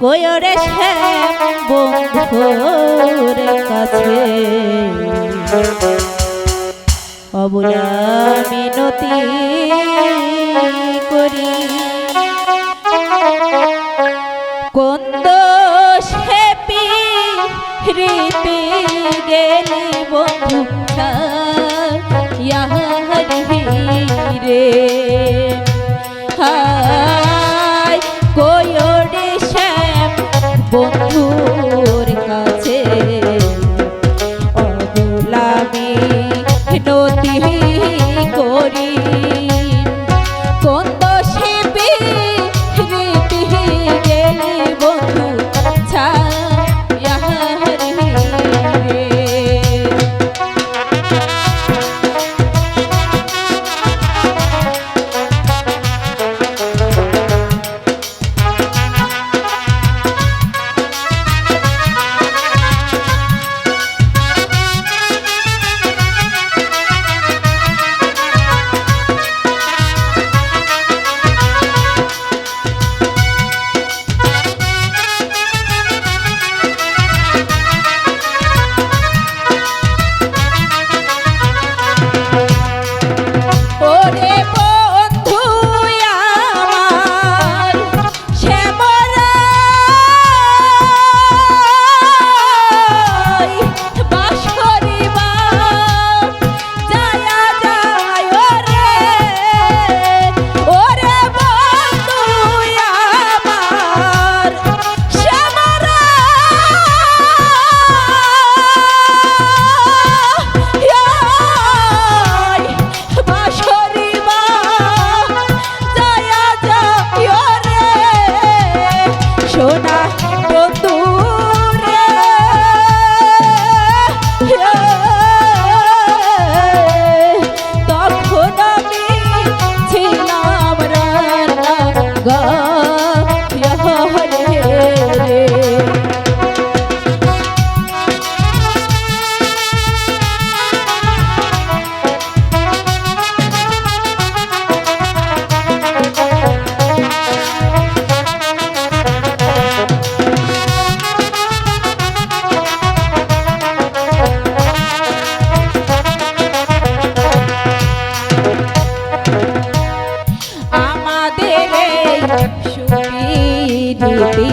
কয়রে সে বন্ধুর কাছে? অবলা মিনতি করি। কন্দ সেপি হৃপি গেলি বন্ধু রে। হেঁটে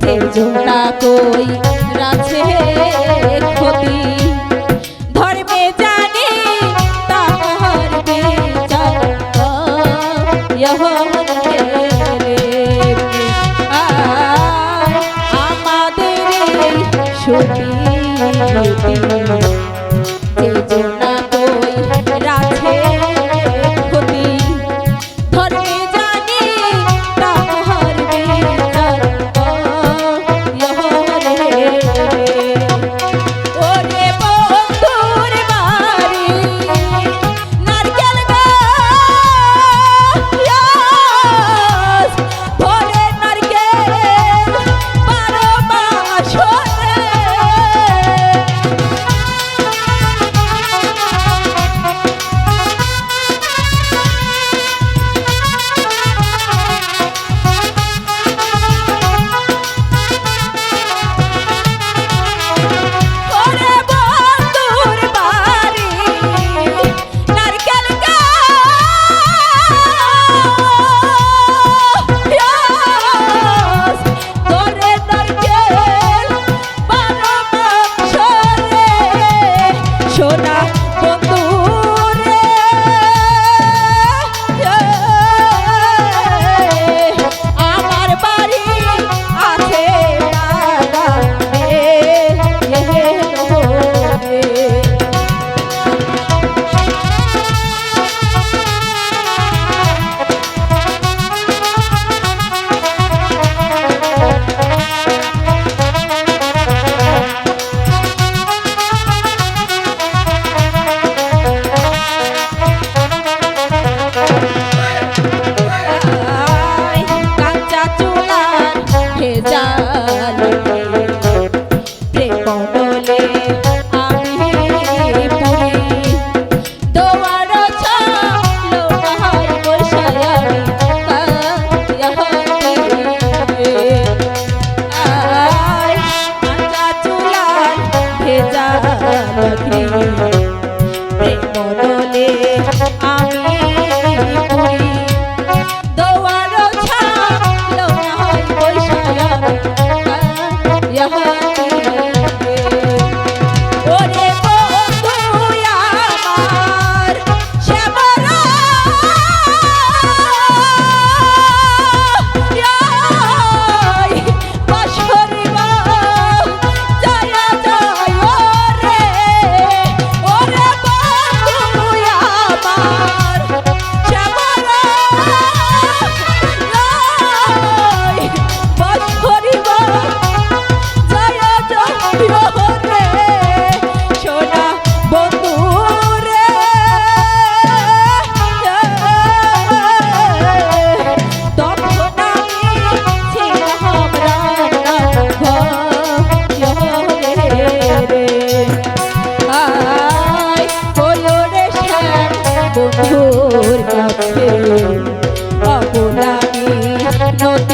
তেজো ক্ষতি? ধর্মে জানি তাহার বেচা আমাদের জানো বন্ধুর কাছে আপনাকে